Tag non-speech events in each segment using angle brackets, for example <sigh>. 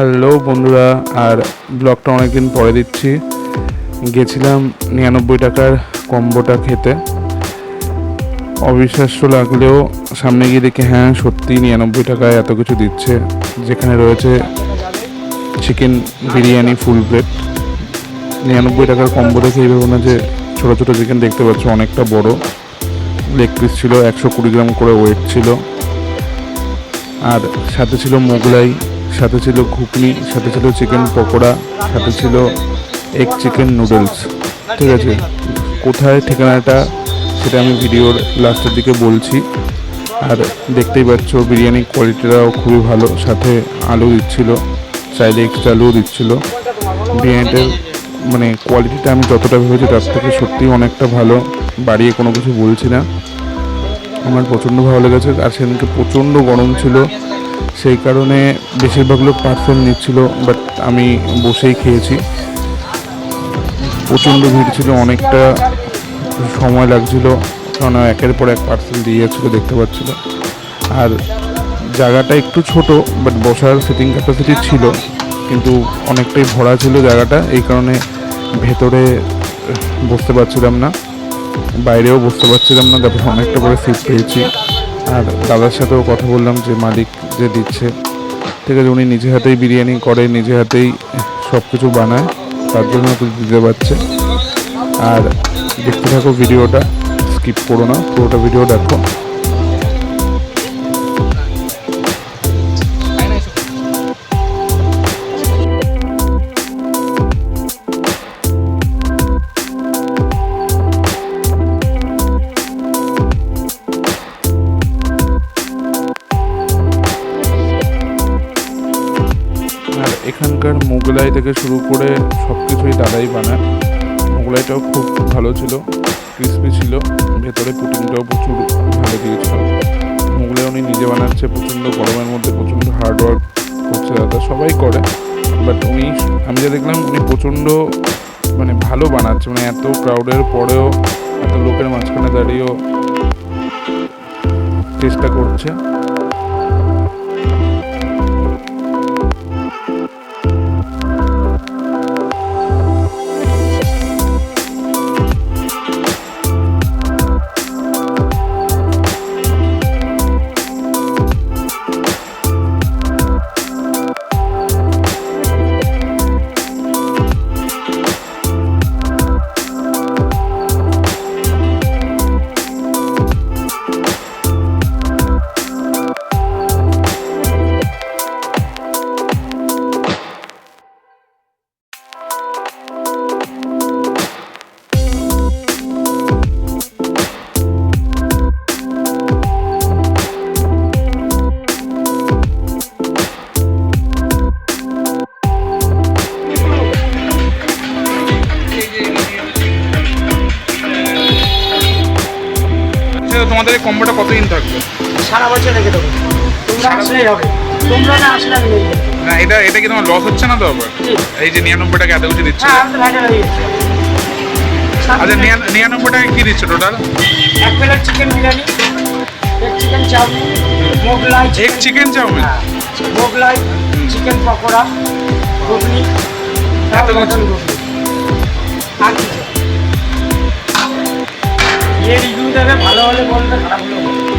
Hello বন্ধুরা, আর ব্লগটা অনেকদিন পরে দিচ্ছি। গেছিলাম নিরানব্বই টাকার কম্বোটা খেতে। অবিশ্বাস্য লাগলেও সামনে গিয়ে দেখি হ্যাঁ সত্যি নিরানব্বই টাকায় এত কিছু দিচ্ছে। যেখানে রয়েছে চিকেন বিরিয়ানি ফুল প্লেট নিরানব্বই টাকার কম্বো দেখে এই ভেবো না যে, ছোটো ছোটো চিকেন দেখতে পাচ্ছ, অনেকটা বড়। লেগ পিস ছিল, একশো কুড়ি গ্রাম করে ওয়েট ছিল। আর সাথে ছিল মোগলাই। সাথে ছিল ঘুগনি, সাথে ছিল চিকেন পকোড়া, সাথে ছিল এগ চিকেন নুডলস ঠিক আছে? কোথায় ঠিকানাটা সেটা আমি ভিডিওর লাস্টের দিকে বলছি। আর দেখতেই পাচ্ছ বিরিয়ানির কোয়ালিটিটাও খুবই ভালো, সাথে আলু দিচ্ছিল, চাইলে এক্সট্রা আলুও দিচ্ছিল। বিরিয়ানিটার মানে কোয়ালিটিটা আমি যতটা ভেবেছি তার থেকে সত্যিই অনেকটা ভালো, বাড়িয়ে কোনো কিছু বলছি না। আমার প্রচণ্ড ভালো লেগেছে, আর সেদিনকে প্রচণ্ড গরম ছিল। সেই কারণে বেশিরভাগ লোক পার্সেল নিচ্ছিল বাট আমি বসেই খেয়েছি। প্রচণ্ড ভিড় ছিল, অনেকটা সময় লাগছিল কারণ একের পর এক পার্সেল দিয়ে দেখতে পাচ্ছিল। আর জায়গাটা একটু ছোট বাট বসার সিটিং ক্যাপাসিটি ছিল, কিন্তু অনেকটাই ভরা ছিল জায়গাটা, এই কারণে ভেতরে বসতে পারছিলাম না, বাইরেও বসতে পারছিলাম না, তারপরে অনেকটা করে সিট পেয়েছি। আর দাদার সাথেও কথা বললাম যে মালিক যে দিচ্ছে, ঠিক আছে, উনি নিজে হাতেই বিরিয়ানি করে, নিজে হাতেই সব কিছু বানায়, তার জন্য কিছু দিতে পারছে। আর দেখতে থাকো ভিডিওটা, স্কিপ করো না, পুরোটা ভিডিও দেখো। মোগলাই থেকে শুরু করে সব কিছুই দাদাই বানায়। মোগলাইটাও খুব ভালো ছিল ক্রিসপি ছিল। ভেতরে পুটিংটাও প্রচুর ভালো দিয়েছিল। মোগলাই উনি নিজে বানাচ্ছে, প্রচণ্ড গরমের মধ্যে প্রচণ্ড হার্ড ওয়ার্ক করছে দাদা। সবাই করে বাট উনি, আমি যা দেখলাম উনি প্রচণ্ড মানে ভালো বানাচ্ছে মানে এত ক্রাউডের পরেও, এত লোকের মাঝখানে দাঁড়িয়েও চেষ্টা করছে। কতদিন থাকবে? সারা বছর রেখে দেবো। তোমরা আসলেই হবে। তোমরা না আসলে আমি না এটা এটা কি তোমার লস হচ্ছে না তো আবার? এই যে নিরানব্বই টাকা এত কিছু দিচ্ছে? হ্যাঁ আচ্ছা নিরা- নিরানব্বই টাকা কি দিচ্ছে টোটাল এক প্লেট চিকেন বিরিয়ানি এক চিকেন চাউমিন মোগলাই এক চিকেন চাউমিন? হ্যাঁ মোগলাই চিকেন পকোড়া ঘুগনি এত কিছু? আর যে রিভিউ দেবে ভালো হলে বলবে খারাপ হলে? বলবে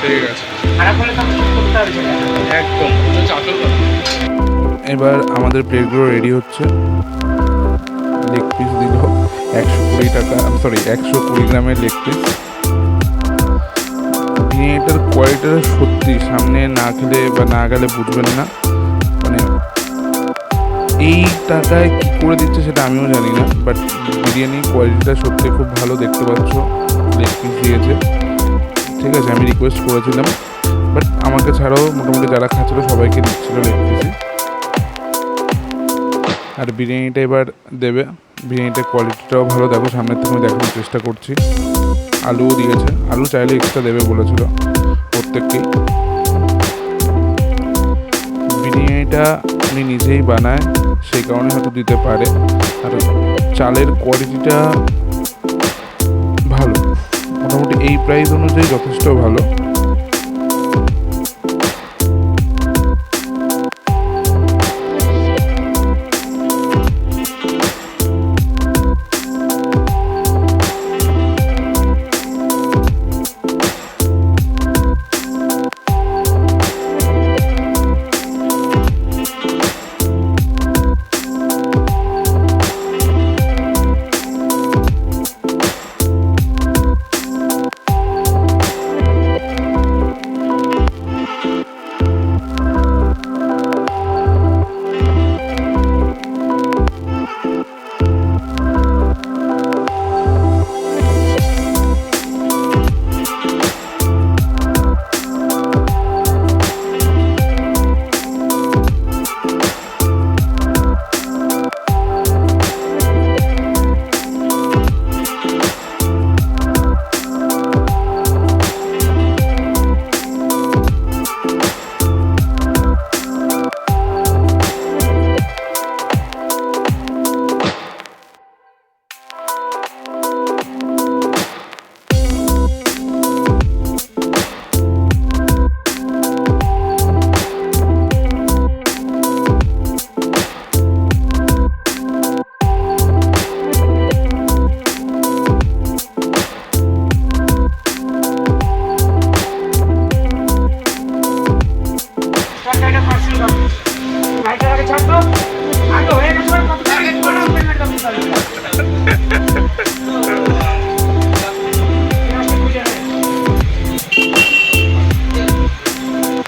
ঠিক আছে। খারাপ হলে তো করতে হবে সেটা। একদম এবার আমাদের প্লেটগুলো রেডি হচ্ছে। লেগ পিস দিল একশো কুড়ি টাকা সরি একশো কুড়ি গ্রামের লেগ পিস বিরিয়ানিটার কোয়ালিটিটা সত্যি সামনে না খেলে বা না গেলে বুঝবেন না। মানে এই টাকায় কী করে দিচ্ছে সেটা আমিও জানি না বাট বিরিয়ানির কোয়ালিটিটা সত্যি খুব ভালো দেখতে পাচ্ছ। লেগ দিয়েছে। ঠিক আছে, আমি রিকোয়েস্ট করেছিলাম। বাট আমাকে ছাড়াও মোটামুটি যারা খাচ্ছিল সবাইকে দিচ্ছিল লেগ আর বিরিয়ানিটা এবার দেবে। বিরিয়ানিটার কোয়ালিটিটাও ভালো। দেখো, সামনের থেকে দেখানোর চেষ্টা করছি। আলুও দিয়েছে। আলু চাইলে এক্সট্রা দেবে বলেছিল প্রত্যেককেই। বিরিয়ানিটা উনি নিজেই বানায়, সেই কারণে হয়তো দিতে পারে। আর চালের কোয়ালিটিটা মোটামুটি এই প্রাইস অনুযায়ী যথেষ্ট ভালো।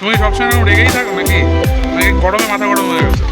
তুমি সবসময় রেগেই থাকো নাকি? মানে গরমে মাথা গরম হয়ে গেছে।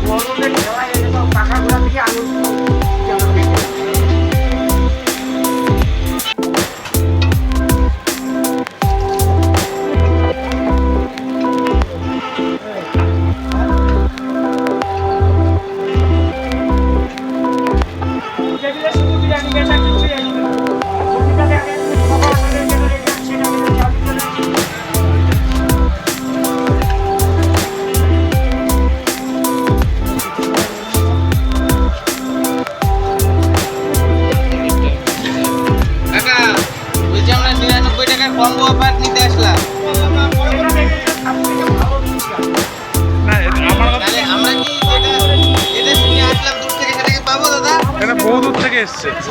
করে।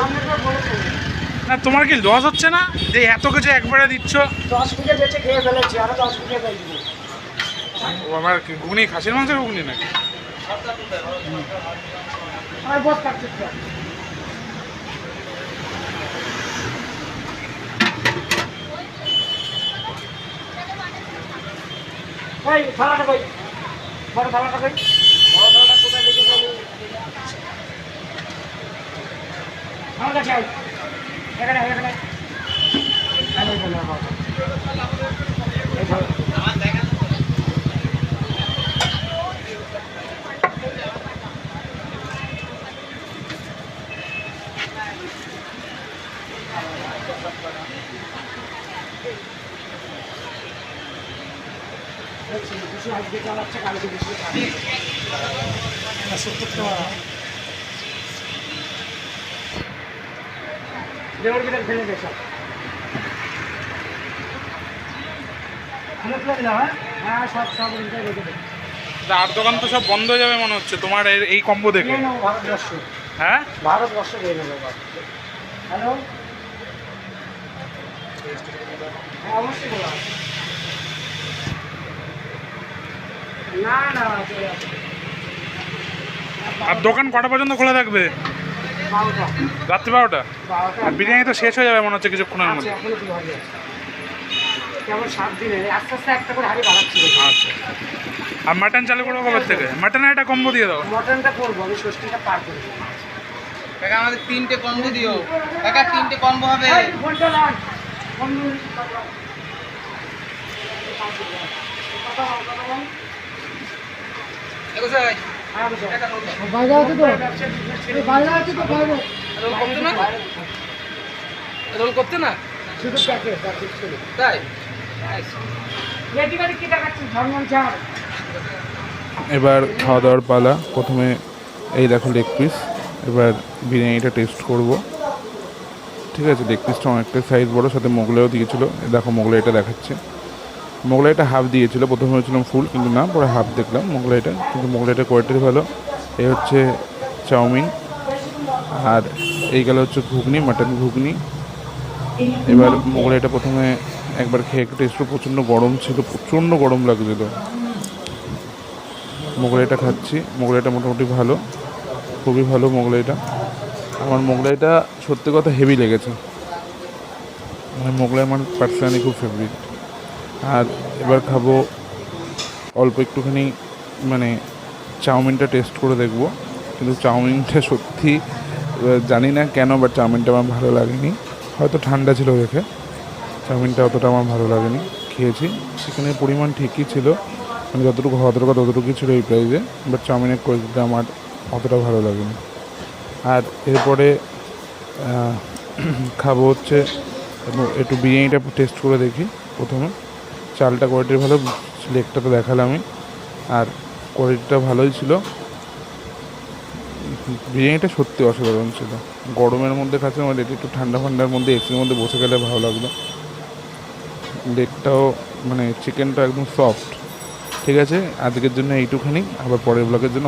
না তোমার কি লস হচ্ছে না? যে এত কিছু একবারে দিচ্ছ? দশ বেঁচে খেয়ে ফেলেছি আরও দশ মিনিটে বেঁচে ও আমার কি ঘুগনি খাসির মাংসের ঘুগনি নাকি? বোধ কাটছে তো। এই থালাটা কই বড় থালাটা কই বড় থালাটা কোথায় দেখে যাব আমার কাছে আয়। এখানে এখানে আমি আজকে চালাচ্ছে কালকে বেশি। সত্তর। দেওয়ার ভিতরে ফেলে দে সব। হ্যাঁ? সব সব। আর দোকান তো সব বন্ধ হয়ে যাবে মনে হচ্ছে। তোমার এই কম্বো দেখে। ভারতবর্ষ। হ্যাঁ? ভারতবর্ষ নিয়ে নেব হ্যালো? হ্যাঁ অবশ্যই বলা। আর দোকান কটা পর্যন্ত খোলা থাকবে? রাত্রি বারোটা? আর বিরিয়ানি তো শেষ হয়ে যাবে মনে হচ্ছে কিছুক্ষণের আছে মধ্যে। এখনও কি হবে কেমন সাত দিনে আস্তে আস্তে একটা করে হাড়ি বাড়াচ্ছি আচ্ছা। আর মাটন চালু করব কবে থেকে? মাটনের একটা কম্বো দিয়ে দাও। মটনটা করব আমি ষষ্ঠীটা পার করি কাকা আমাদের তিনটে কম্বো দিও। কাকা তিনটে কম্বো হবে। দেখো স্যার। বাইরে আছে তো। ব্যবসা business ছেড়ে বাইরে আছে তো বাইরে। রোল করতে না? রোল করতে না? শুধু প্যাকেট প্যাকেট ছিল তাই? রেডিমেড কি দেখাচ্ছিস ঝনঝন ছাড় এবার খাওয়া দাওয়ার পালা। প্রথমে এই দেখো লেগ পিস এবার বিরিয়ানিটা টেস্ট করব। ঠিক আছে লেগ পিসটা অনেকটা সাইজ বড় সাথে মোগলাইও দিয়েছিল। এই দেখো মোগলাইটা দেখাচ্ছে। মোগলাইটা হাফ দিয়েছিল, প্রথমে হয়েছিলাম ফুল কিন্তু না, পরে হাফ দেখলাম মোগলাইটা, কিন্তু মোগলাইটা কোয়ালিটি ভালো। এই হচ্ছে চাউমিন, আর এই গেল হচ্ছে ঘুগনি মাটন ঘুগনি। এবার মোগলাইটা প্রথমে একবার খেয়ে টেস্ট প্রচণ্ড গরম ছিল, প্রচণ্ড গরম লাগছিল। মোগলাইটা খাচ্ছি, মোগলাইটা মোটামুটি ভালো, খুবই ভালো মোগলাইটা। আমার মোগলাইটা সত্যি কথা হেভি লেগেছে। মানে মোগলাই আমার পার্সোনালি খুব ফেভারিট আর এবার খাব অল্প একটুখানি মানে চাউমিনটা টেস্ট করে দেখব। কিন্তু চাউমিনটা সত্যি জানি না কেন বাট চাউমিনটা আমার ভালো লাগেনি। হয়তো ঠান্ডা ছিল দেখে। চাউমিনটা অতটা আমার ভালো লাগেনি। খেয়েছি। চিকেনের পরিমাণ ঠিকই ছিল। মানে যতটুকু হওয়া দরকার, ততটুকুই ছিল এই প্রাইজে বাট চাউমিনের কোয়ালিটিটা আমার অতটা ভালো লাগেনি। আর এরপরে <clears throat> খাব হচ্ছে, একটু বিরিয়ানিটা টেস্ট করে দেখি প্রথমে। চালটা কোয়ালিটির ভালো লেগটা তো দেখালামই আর কোয়ালিটিটা ভালোই ছিল। বিরিয়ানিটা সত্যি অসাধারণ ছিল। গরমের মধ্যে খাচ্ছে আমার এটা একটু ঠান্ডা ঠান্ডার মধ্যে এসির মধ্যে বসে গেলে ভালো লাগল। লেগটাও মানে চিকেনটা একদম সফট ঠিক আছে? আজকের জন্য এইটুখানি। আবার পরের ব্লগের জন্য